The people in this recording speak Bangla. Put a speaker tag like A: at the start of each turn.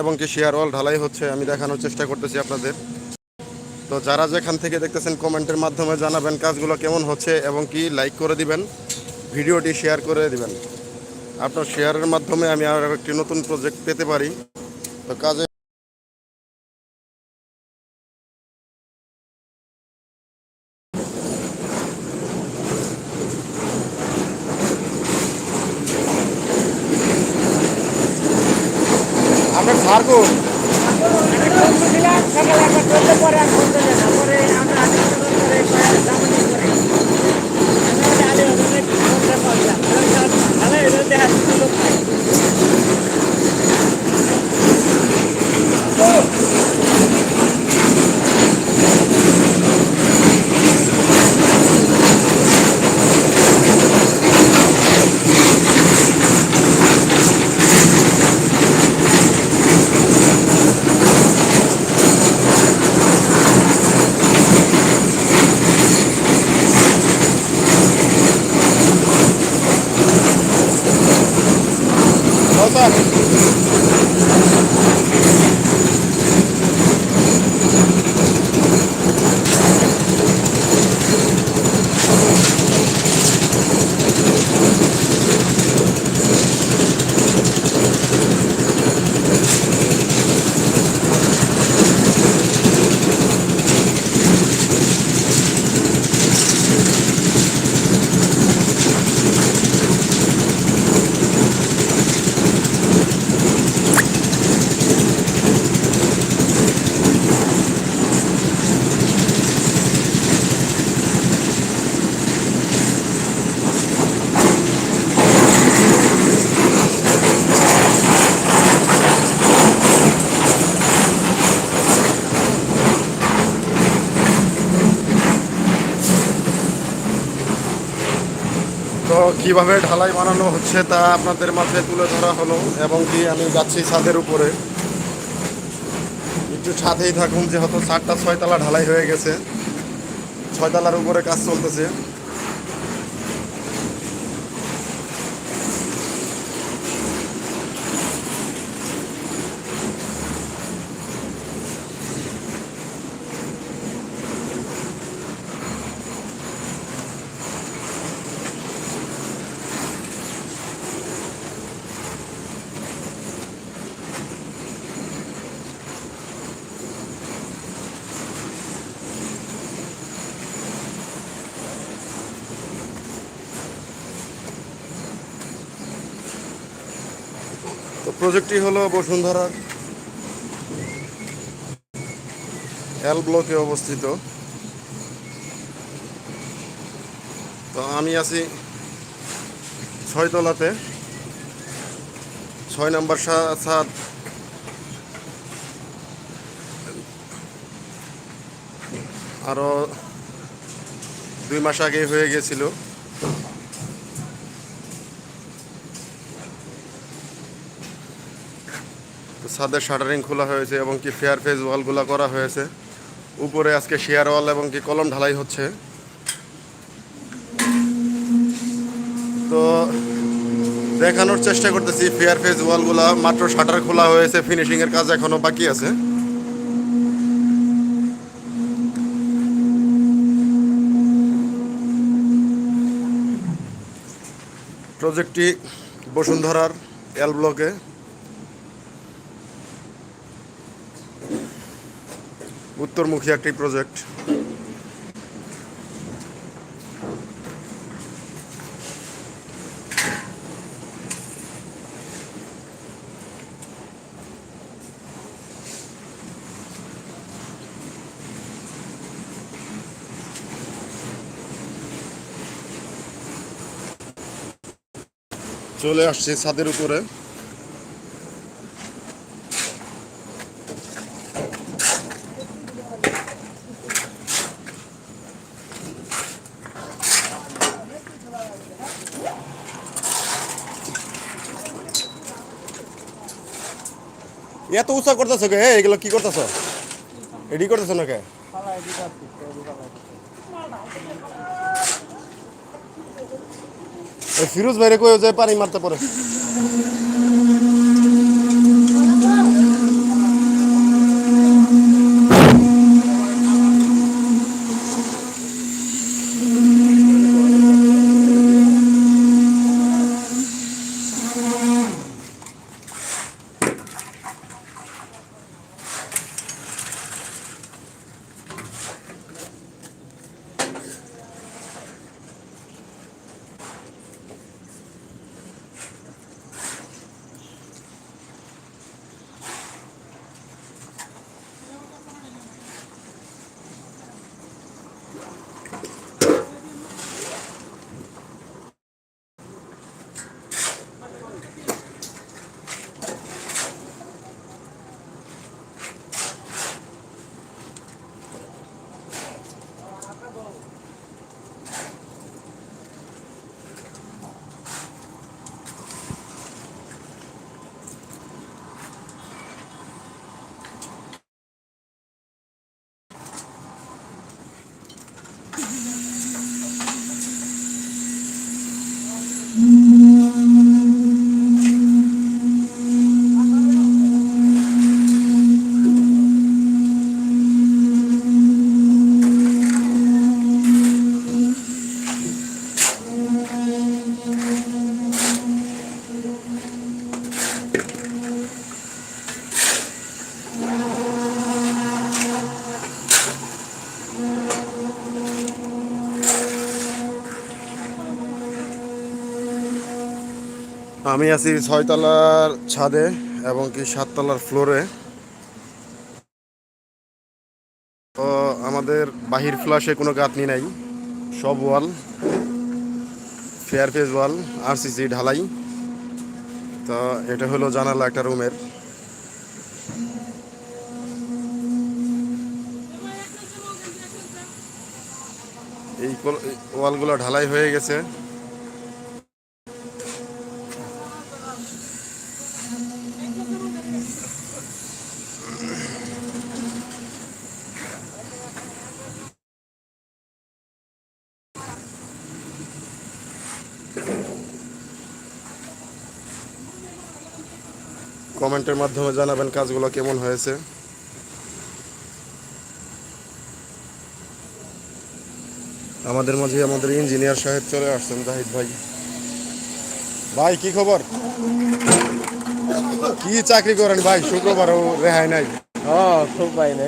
A: এবং কি শেয়ার ওয়াল ঢালাই হচ্ছে, আমি দেখানোর চেষ্টা করতেছি আপনাদের। তো যারা যেখান থেকে দেখতেছেন কমেন্টের মাধ্যমে জানাবেন কাজগুলো কেমন হচ্ছে এবং কি লাইক করে দিবেন, ভিডিওটি শেয়ার করে দিবেন। আপনার শেয়ারের মাধ্যমে আমি আর একটি নতুন প্রজেক্ট পেতে পারি। তো কাজে আপনার সার কোন স্যার তো কীভাবে ঢালাই বানানো হচ্ছে তা আপনাদের মাঝে তুলে ধরা হলো এবং কি আমি যাচ্ছি ছাদের উপরে। একটু ছাদেই থাকুন, যেহেতু ছাদটা ছয়তলা ঢালাই হয়ে গেছে। ছয়তলার উপরে কাজ চলতেছে। প্রজেক্টটি হলো বসুন্ধরার এল ব্লকে অবস্থিত। তো আমি আছি ছয়তলাতে। ছয় নম্বর সা- ছাদ। আরও দুই মাস আগে হয়ে গেছিল। ছাদের শাটারিং খোলা হয়েছে এবং কি ফেয়ার ফেস ওয়ালগুলো করা হয়েছে। উপরে আজকে শেয়ার ওয়াল এবং কি কলম ঢালাই হচ্ছে। তো দেখানোর চেষ্টা করতেছি ফেয়ার ফেস ওয়ালগুলা মাত্র শাটার খোলা হয়েছে ফিনিশিংয়ের কাজ এখনও বাকি আছে। প্রজেক্টটি বসুন্ধরার এল ব্লকে উত্তরমুখী একটি প্রজেক্ট চলে আসছে ছাদের উপরে। এত উৎসাহ করতেছো কে? এগুলো কি করতেছো? এডি করতেছো না কে ফিরোজ ভাইরে কয়ে যায় পানি মারতে পারে। আমি আছি ছয়তলার ছাদে এবং কি সাততলার ফ্লোরে। তো আমাদের বাহির ফ্লাশে কোনো গাঁথনি নাই, সব wall, fair face wall, RCC ঢালাই। তো এটা হলো জানালা একটা রুমের। এই ওয়ালগুলো ঢালাই হয়ে গেছে। কমেন্টের মাধ্যমে জানাবেন কাজগুলো কেমন হয়েছে। আমাদের মাঝে আমাদের ইঞ্জিনিয়ার সাহেব চলে আসছেন, জাহিদ ভাই। ভাই, কি খবর? কি চাকরি করেন ভাই? শুক্রবারও রেহাই নাই।
B: হ্যাঁ খুব পাই না